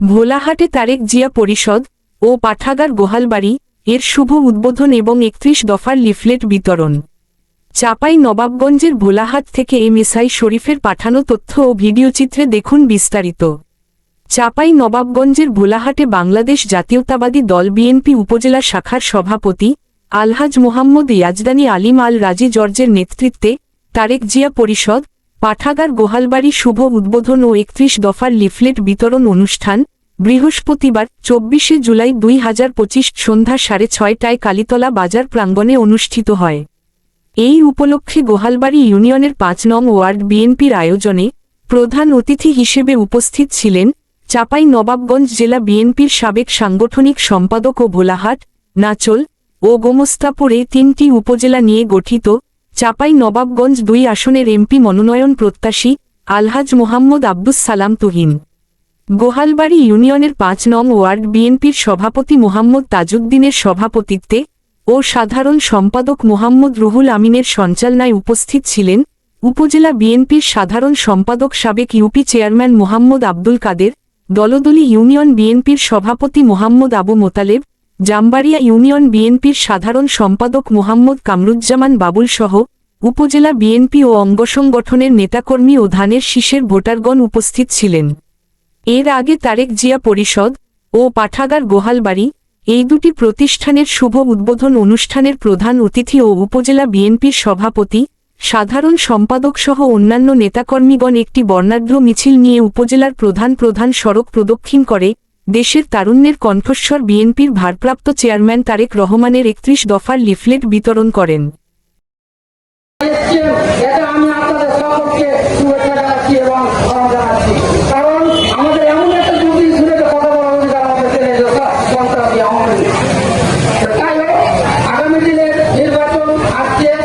ভোলাহাটে তারেক জিয়া পরিষদ ও পাঠাগার গোহালবাড়ি এর শুভ উদ্বোধন এবং একত্রিশ দফার লিফলেট বিতরণ। চাপাই নবাবগঞ্জের ভোলাহাট থেকে এমএসআই শরীফের পাঠানো তথ্য ও ভিডিওচিত্রে দেখুন বিস্তারিত। চাপাই নবাবগঞ্জের ভোলাহাটে বাংলাদেশ জাতীয়তাবাদী দল বিএনপি উপজেলা শাখার সভাপতি আলহাজ মোহাম্মদ ইয়াজদানি আলিম আল রাজি জর্জের নেতৃত্বে তারেক জিয়া পরিষদ, পাঠাগার গোহালবাড়ি শুভ উদ্বোধন ও একত্রিশ দফার লিফলেট বিতরণ অনুষ্ঠান বৃহস্পতিবার, চব্বিশে জুলাই দুই হাজার পঁচিশ সন্ধ্যা সাড়ে ছয়টায় কালীতলা বাজার প্রাঙ্গণে অনুষ্ঠিত হয়। এই উপলক্ষে গোহালবাড়ি ইউনিয়নের পাঁচ নং ওয়ার্ড বিএনপির আয়োজনে প্রধান অতিথি হিসেবে উপস্থিত ছিলেন চাপাই নবাবগঞ্জ জেলা বিএনপির সাবেক সাংগঠনিক সম্পাদক ও ভোলাহাট, নাচল ও গোমস্তাপুরে তিনটি উপজেলা নিয়ে গঠিত চাপাই নবাবগঞ্জ দুই আসনের এমপি মনোনয়ন প্রত্যাশী আলহাজ মোহাম্মদ আব্দুস সালাম তুহিন। গোহালবাড়ি ইউনিয়নের পাঁচ নং ওয়ার্ড বিএনপির সভাপতি মোহাম্মদ তাজউদ্দিনের সভাপতিত্বে ও সাধারণ সম্পাদক মোহাম্মদ রুহুল আমিনের সঞ্চালনায় উপস্থিত ছিলেন উপজেলা বিএনপির সাধারণ সম্পাদক সাবেক UP chairman Mohammad Abdul Kader, Doldoli union বিএনপির সভাপতি মোহাম্মদ আবু মোতালেব, জামবাড়িয়া ইউনিয়ন বিএনপির সাধারণ সম্পাদক মোহাম্মদ কামরুজ্জামান বাবুল সহ উপজেলা বিএনপি ও অঙ্গসংগঠনের নেতাকর্মী ও ধানের শীষের ভোটারগণ উপস্থিত ছিলেন। এর আগে তারেক জিয়া পরিষদ ও পাঠাগার গোহালবাড়ি এই দুটি প্রতিষ্ঠানের শুভ উদ্বোধন অনুষ্ঠানের প্রধান অতিথি ও উপজেলা বিএনপির সভাপতি, সাধারণ সম্পাদক সহ অন্যান্য নেতাকর্মীগণ একটি বর্ণাঢ্য মিছিল নিয়ে উপজেলার প্রধান প্রধান সড়ক প্রদক্ষিণ করে, দেশের তারুণ্যের কণ্ঠস্বর বিএনপির ভারপ্রাপ্ত চেয়ারম্যান তারেক রহমানের একত্রিশ দফার লিফলেট বিতরণ করেন। এবং até